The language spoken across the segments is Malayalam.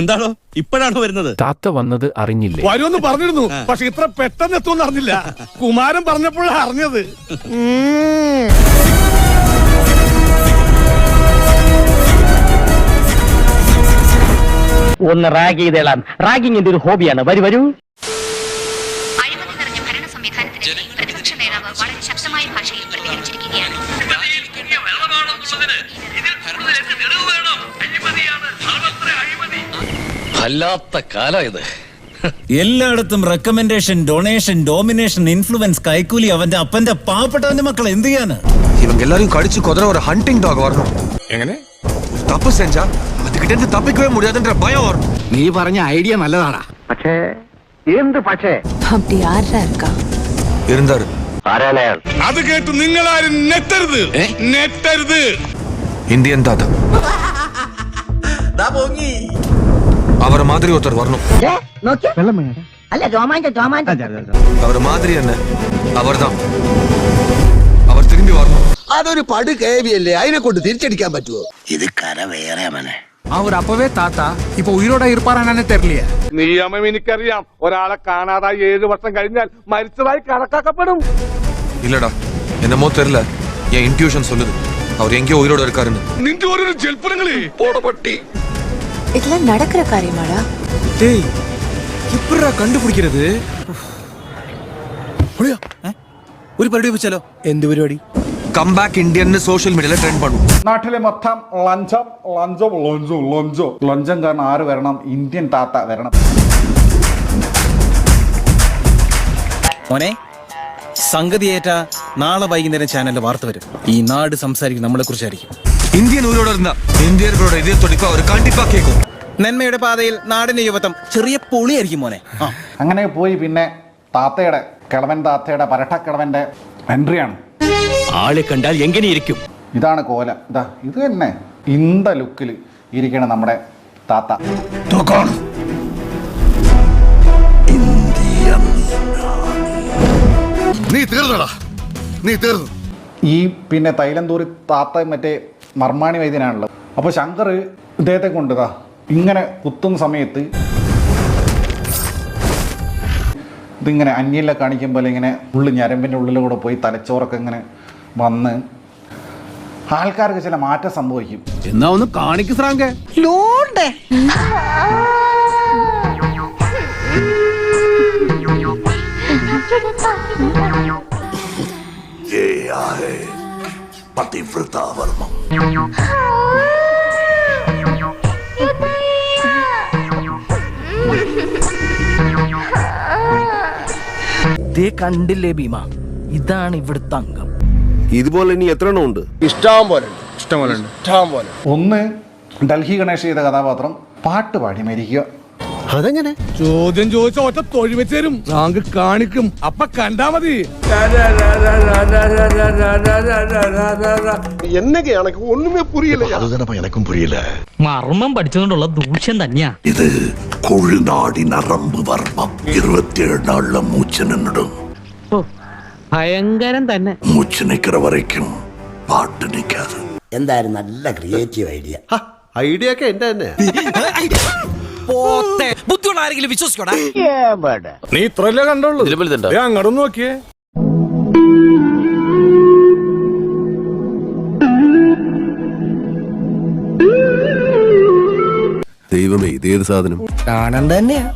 എന്താണോ ഇപ്പോഴാണോ വരുന്നത്? താത്ത വന്നത് അറിഞ്ഞില്ലേ? വരുമെന്ന് പറഞ്ഞിരുന്നു. പക്ഷെ ഇത്ര പെട്ടെന്ന് എത്തുമെന്ന് അറിഞ്ഞില്ല. കുമാരൻ പറഞ്ഞപ്പോഴാണ് അറിഞ്ഞത്. ഒന്ന് റാഗ് ചെയ്തേളാം. റാഗിങ്ങിന്റെ ഒരു ഹോബിയാണ്. വരൂ വരൂ. വല്ലാത്ത കാലം ഇത് എല്ലായിടത്തും റെക്കമെൻഡേഷൻ ഡൊണേഷൻ ഡോമിനേഷൻ ഇൻഫ്ലുവൻസ് കൈക്കൂലി അവന്റെ അപ്പന്റെ പാവപ്പെട്ടവന്റെ മക്കൾ എന്ത് ചെയ്യാന് இவங்க எல்லாரையும் கடிச்சு குதிரை ஒரு ஹண்டிங் டாக் வரணும் എങ്ങനെ தப்பு செஞ்சா அதுகிட்ட இருந்து தப்பிக்கவே முடியாதுன்ற பயம் வரணும் നീ പറഞ്ഞ ഐഡിയ നല്ലതാടാ പക്ഷേ എന്ത് പക്ഷേ அப்படி யாரா இருக்கா இருந்தாரு ആരാണ് അയാൾ അത് കേട്ട് നിങ്ങളാരും നെറ്റരുത് നെറ്റരുത് இந்தியன் தாத்தா அவரை மாதிரி ஒருத்தர் வரணும் അല്ല രോമാഞ്ച രോമാഞ്ച அவர் மாதிரி என்ன அவர்தான் அவர் திரும்பி வரணும் അതൊരു പട് കേവിയല്ലേ അതിനെ കൊണ്ട് തിരിച്ചടിക്കാൻ പറ്റുമോ ഇത് കര വേറെ മനെ அவர் அப்பவே தாத்தா இப்ப உயிரோட இருப்பாரானே தெரியலையே നിയമം എനിക്കറിയാം ഒരാളെ കാണാതായി ഏഴു വർഷം കഴിഞ്ഞാൽ മരിച്ചതായി കണക്കാക്കപ്പെടും இல்லடா என்னமோ தெரியல என் இன்ட்யூஷன் சொல்லுது அவர் எங்கேயோ உயிரோட இருக்காருன்னு നിന്റെ ഓരോ ജൽപ്പനങ്ങളെ പോടപട്ടി இதெல்லாம் நடக்கிற காரியமாடா டேய் எப்படிடா கண்டுபிடிக்கிறது ഒരു പരിപാടി വെച്ചാലോ എന്ത് പരിപാടി கம் பேக் இந்தியன்னு சோஷியல் மீடியால ட்ரெண்ட் பண்ணும் നാട്ടിലെ മൊത്തം ലഞ്ചം ലഞ്ചം ലഞ്ചം ലഞ്ചോ ലഞ്ചം കാരണം ആര് വരണം ഇന്ത്യൻ താത്ത വരണം മോനെ സംഗതിയേറ്റ നാളെ വൈകുന്നേരം ചാനലിൽ വാർത്ത വരും ഈ നാട് സംസാരിക്കും നമ്മളെ കുറിച്ചായിരിക്കും இந்தியன் உயிரோட இருந்தா இந்தியர்களோட இதய துடிப்பு அவர் கண்டிப்பா கேட்கும் നന്മയുടെ പാതയിൽ നാടിന്റെ യുവത്വം ചെറിയ പൊളിയായിരിക്കും മോനെ ആ അങ്ങനെ പോയി പിന്നെ താത്തയുടെ കിളവൻ താത്തയുടെ പരട്ടക്കിളവൻ്റെ എൻട്രിയാണ് ആളെ കണ്ടാൽ എങ്ങനെയിരിക്കും ഇതാണ് കോല ഇതാ ഇത് തന്നെ ഇന്ത ലുക്കിൽ ഇരിക്കണ നമ്മുടെ താത്ത നീ തീർന്നടാ നീ തീർന്നു ഈ പിന്നെ തൈലന്തൂരി താത്ത മറ്റേ മർമാണി വൈദ്യനാണല്ലോ അപ്പോൾ ശങ്കർ ഇദ്ദേഹത്തെ കൊണ്ടുതാ ഇങ്ങനെ കുത്തുന്ന സമയത്ത് ഇതിങ്ങനെ അന്യല്ല കാണിക്കുമ്പോൾ ഇങ്ങനെ ഉള്ളിൽ ഞരമ്പിന്റെ ഉള്ളിലൂടെ പോയി തലച്ചോറൊക്കെ ഇങ്ങനെ വന്ന് ആൾക്കാർക്ക് ചില മാറ്റം സംഭവിക്കും. എന്നാ ഒന്ന് കാണിക്ക് ശ്രാങ്കെ പതിവ്രതാവർമ്മം. കണ്ടില്ലേ ഭീമ? ഇതാണ് ഇവിടുത്തെ അംഗം. ഇതുപോലെ ഇനി എത്ര എണ്ണം ഉണ്ട്? ഒന്ന് ഡൽഹി ഗണേഷ് ചെയ്ത കഥാപാത്രം പാട്ട് പാടി മരിക്കുക. അതെങ്ങനെ? ചോദ്യം ചോദിച്ച ഒറ്റ തൊഴിൽ വെച്ച് തരും. റാങ്ക് കാണിക്കും. അപ്പൊ കണ്ടാ മതി. അതുതന്നെ എനക്കും പുരിയില്ല. മർമ്മം പഠിച്ചതുകൊണ്ടുള്ള ദൂഷ്യം തന്നെയാ. ഇത് കൊഴുനാടി നറമ്പ് വർമ്മം ഇരുപത്തിയേഴ് നാളിലെ മൂച്ച നിന്നിടും ഭയങ്കരം തന്നെ. മൂച്ചനിക്കറ വരയ്ക്കും പാട്ട് നിൽക്കാതെ. എന്തായാലും നല്ല ക്രിയേറ്റീവ് ഐഡിയ ഐഡിയ ഒക്കെ എന്റെ തന്നെ. ബുദ്ധിയുള്ള ആരെങ്കിലും വിശ്വസിക്കോടാ നീ ഇത്രല്ലേ കണ്ടുള്ളൂ. ദേ അങ്ങോട്ടൊന്ന് നോക്കിയേ. ദൈവമേ ഇതേത് സാധനം. കാണാൻ തന്നെയാ.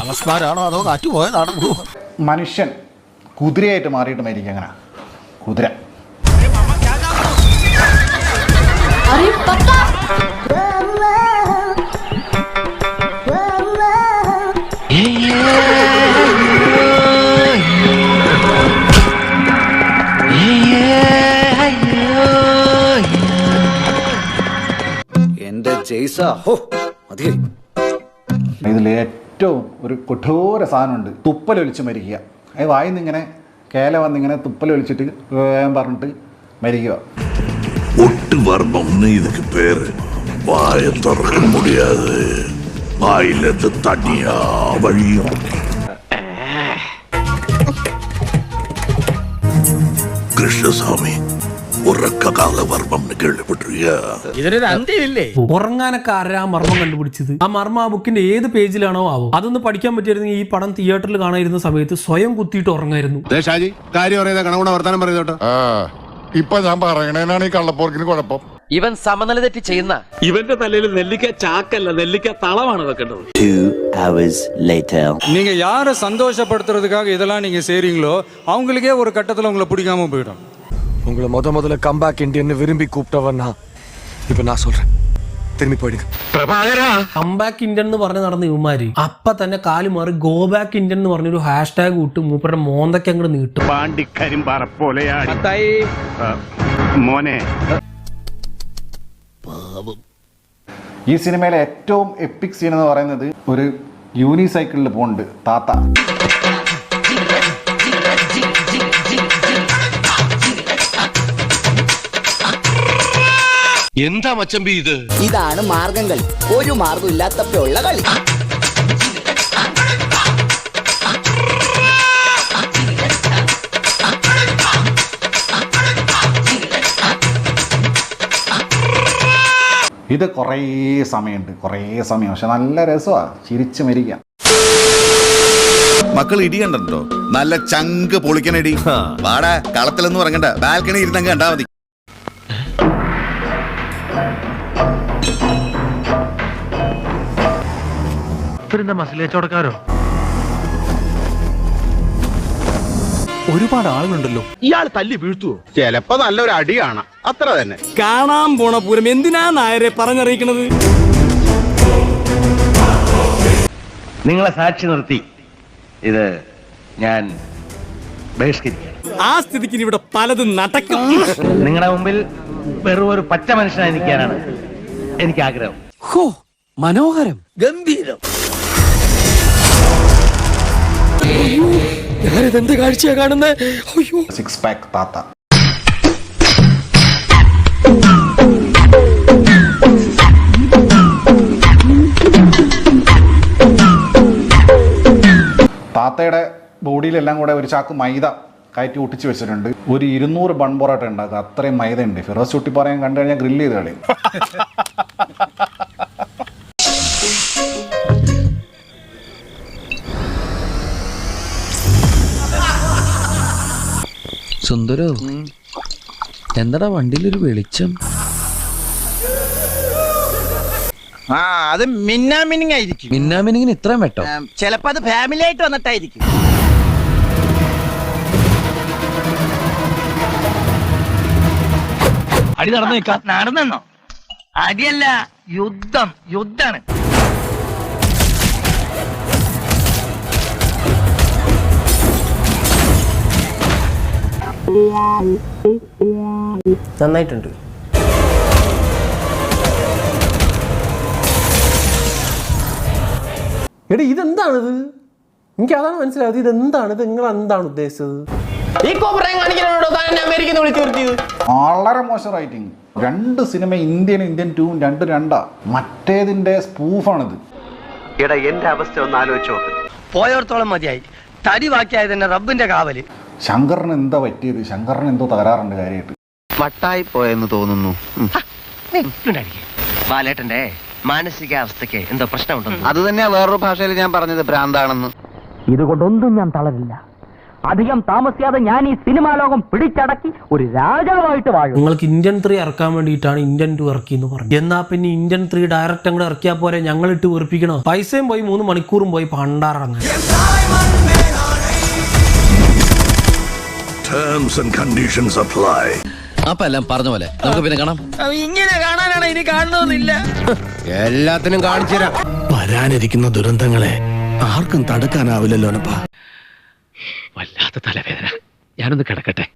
അവസ്മാരാണോ അതോ കാറ്റ് പോയതാണോ മനുഷ്യൻ കുതിരയായിട്ട് മാറിയിട്ട് മരിക്കുക അങ്ങനെ കുതിര. വിസ ഹോ അത് ഇതിൽ ഏറ്റവും ഒരു കൊഠോര സാധനമുണ്ട്. തുപ്പലൊലിച്ച് മരിക്കുക. അത് വായിന്ന് ഇങ്ങനെ കേല വന്നിങ്ങനെ തുപ്പലൊലിച്ചിട്ട് പറഞ്ഞിട്ട് മരിക്കുക. ഒട്ടുവർമ്മം ഇതൊക്കെ പേര് വായ തുറക്കാൻ മുടിയാതെ. വായിലത്ത് തടിയാ വഴിയും. കൃഷ്ണസ്വാമി கிருஷ்ணசாமி ഉറക്കകാല വർമ്മം കേൾവിപ്പെട്ടിരിക്കുക ഇതിനൊരു അന്ത്യമില്ലേ ഉറങ്ങാനൊക്കെ ആരാ ആ മർമ്മം കണ്ടുപിടിച്ചത് ആ മർമ്മം ആ ബുക്കിന്റെ ഏത് പേജിലാണോ ആവും അതൊന്ന് പഠിക്കാൻ പറ്റിയിരുന്നെങ്കിൽ ഈ പടം തിയേറ്ററിൽ കാണാതിരുന്ന സമയത്ത് സ്വയം കുത്തിയിട്ട് ഉറങ്ങായിരുന്നു ഷാജി കാര്യം അറിയാതെ കണകുണ വർത്താനം പറയുന്നോട്ടോ ഇപ്പൊ ഞാൻ പറയണേനാണ് ഈ കള്ളപ്പോർക്കിന് കുഴപ്പം ഇവൻ സമനില തെറ്റി ചെയ്യുന്ന ഇവന്റെ തലയിൽ നെല്ലിക്ക ചാക്കല്ല നെല്ലിക്ക തളമാണ് വെക്കേണ്ടത് நீங்க யாரை சந்தோஷப்படுத்துறதுக்காக இதெல்லாம் நீங்க செய்றீங்களோ அவங்களுக்கே ஒரு கட்டத்துல உங்களை பிடிக்காம போயிடும் உங்களை முத முதல்ல கம்பேக் இந்தியன்னு விரும்பி கூப்பிட்டவன் நான் இப்ப நான் சொல்றேன் திரும்பி போயிடுங்க കംബാക്ക് ഇന്ത്യൻ എന്ന് പറഞ്ഞ് നടന്ന ഇവന്മാര് അപ്പൊ തന്നെ കാല് മാറി ഗോ ബാക്ക് ഇന്ത്യൻ എന്ന് പറഞ്ഞൊരു ഹാഷ് ടാഗ് വിട്ട് മൂപ്പരുടെ മോന്തയ്ക്ക് അങ്ങോട്ട് നീട്ടും പാണ്ടിക്കരിമ്പാറ പോലെയാണ് മോനെ ഈ സിനിമയിലെ ഏറ്റവും എപ്പിക് സീൻ എന്ന് പറയുന്നത് ഒരു യൂണിസൈക്കിളിൽ പോകുന്നുണ്ട് താത്ത എന്താ മച്ചമ്പി ഇത്? ഇതാണ് മാർഗം കളി ഒരു മാർഗം ഇല്ലാത്തപ്പോഴുള്ള കളി. ഇത് കുറേ സമയമുണ്ട് കുറേ സമയം. പക്ഷെ നല്ല രസമാണ് ചിരിച്ചു മരിക്കാം. മക്കൾ ഇടി കണ്ടോ നല്ല ചങ്ക് പൊളിക്കണ ഇടി വാടാ കളത്തിലൊന്നും ഇറങ്ങണ്ട. ബാൽക്കണി ഇരുന്നങ്ങ് കണ്ടാ മതി. മസിലേച്ചോടക്കാരോ ഒരുപാട് ആളുകളുണ്ടല്ലോ. ഇയാൾ തല്ലി വീഴ്ത്തുവോ? ചിലപ്പോ നല്ലൊരു അടി കാണാം. അത്ര തന്നെ. കാണാൻ പോണ പൂരം എന്തിനാ നായരെ പറഞ്ഞറിയിക്കണത്? നിങ്ങളെ സാക്ഷി നിർത്തി. ഇത് ഞാൻ ബഹിഷ്കരിക്കാം. ആ സ്ഥിതിക്ക് ഇനി ഇവിടെ പലതും നടക്കും. നിങ്ങളുടെ മുമ്പിൽ വെറും ഒരു പച്ച മനുഷ്യനായി നിൽക്കാനാണ് എനിക്ക് ആഗ്രഹം. ഹോ മനോഹരം. ഗംഭീരം. ഞാനിതെന്ത് കാഴ്ചയാ കാണുന്നത് അയ്യോ. സിക്സ് പാക്ക് താത്ത താത്തയുടെ ബോഡിയിലെല്ലാം കൂടെ ഒരു ചാക്ക് മൈദ. കയറ്റി ഒട്ടിച്ച് വെച്ചിട്ടുണ്ട്. ഒരു ഇരുന്നൂറ് ബൺ പൊറോട്ട ഉണ്ടാക്കുക. അത്രയും മൈദ ഉണ്ട് ഫിറോസ് ചുട്ടി പറയാൻ കണ്ടു കഴിഞ്ഞാൽ ഗ്രില്ല് ചെയ്ത് കളയും. സുന്ദരോ എന്താടാ വണ്ടിയിലൊരു വെളിച്ചം? ആ അത് മിന്നാമിനിങ് ആയിരിക്കും മിന്നാമിനിങ്ങിന് ഇത്രയും വെട്ടോ? ചിലപ്പോ അത് ഫാമിലി ആയിട്ട് വന്നിട്ടായിരിക്കും. അടി നടന്നേക്കാ നടന്നെന്നോ? അടിയല്ല യുദ്ധം യുദ്ധാണ് നന്നായിട്ടുണ്ട്. എടി ഇതെന്താണിത്? എനിക്ക് അതാണ് മനസ്സിലായത്. ഇതെന്താണ് ഇത് നിങ്ങൾ എന്താണ് ഉദ്ദേശിച്ചത്? ഈ കോപ്രായം കാണിക്കാനോടോ താൻ അമേരിക്കയിൽ വിളിച്ചു വരുത്തിയത്. വളരെ മോശം റൈറ്റിംഗ് രണ്ട് സിനിമ ഇന്ത്യൻ ഇന്ത്യൻ ടൂവും രണ്ട് രണ്ടാ. മറ്റേതിന്റെ സ്പൂഫാണിത് എടാ എന്റെ അവസ്ഥ ഒന്ന് ആലോചിച്ചോ പോയോർത്തോളം മതിയായി. തടി ബാക്കിയായത് തന്നെ റബ്ബിന്റെ കാവൽ. ശങ്കറിന് എന്താ പറ്റിയത്? ശങ്കറിന് എന്തോ തകരാറുണ്ട് കാര്യമായിട്ട്. മട്ടായി പോയെന്ന് തോന്നുന്നു. ബാലേട്ടന്റെ മാനസികാവസ്ഥക്ക് എന്തോ പ്രശ്നമുണ്ടെന്ന് അത് തന്നെയാ വേറൊരു ഭാഷയിൽ ഞാൻ പറഞ്ഞത് ഭ്രാന്താണെന്ന് ഇതുകൊണ്ടൊന്നും ഞാൻ തളരില്ല. അധികം താമസിയാതെ ഞാൻ ഈ സിനിമാ ലോകം പിടിച്ചടക്കി ഒരു രാജാവായിട്ട് വാഴും നിങ്ങൾക്ക് ഇന്ത്യൻ ത്രീ ഇറക്കാൻ വേണ്ടിയിട്ടാണ് ഇന്ത്യൻ ടു ഇറക്കി എന്ന് പറഞ്ഞു എന്നാ പിന്നെ ഇന്ത്യൻ ത്രീ ഡയറക്റ്റ് അങ്ങോട്ട് ഇറക്കിയാൽ പോലെ ഞങ്ങൾ ഇട്ട് വെറുപ്പിക്കണോ? പൈസയും പോയി മൂന്ന് മണിക്കൂറും പോയി പണ്ടാറങ്ങ. Terms and conditions apply. അപ്പൊ എല്ലാം പറഞ്ഞ പോലെ. നമുക്ക് പിന്നെ കാണാം. ഇങ്ങനെ കാണാനാണ് ഇനി കാണണമെന്നില്ല എല്ലാത്തിനും കാണിച്ചു തരാം. വരാനിരിക്കുന്ന ദുരന്തങ്ങളെ ആർക്കും തടുക്കാനാവില്ലല്ലോ വല്ലാത്ത തലവേദന. ഞാനൊന്ന് കിടക്കട്ടെ.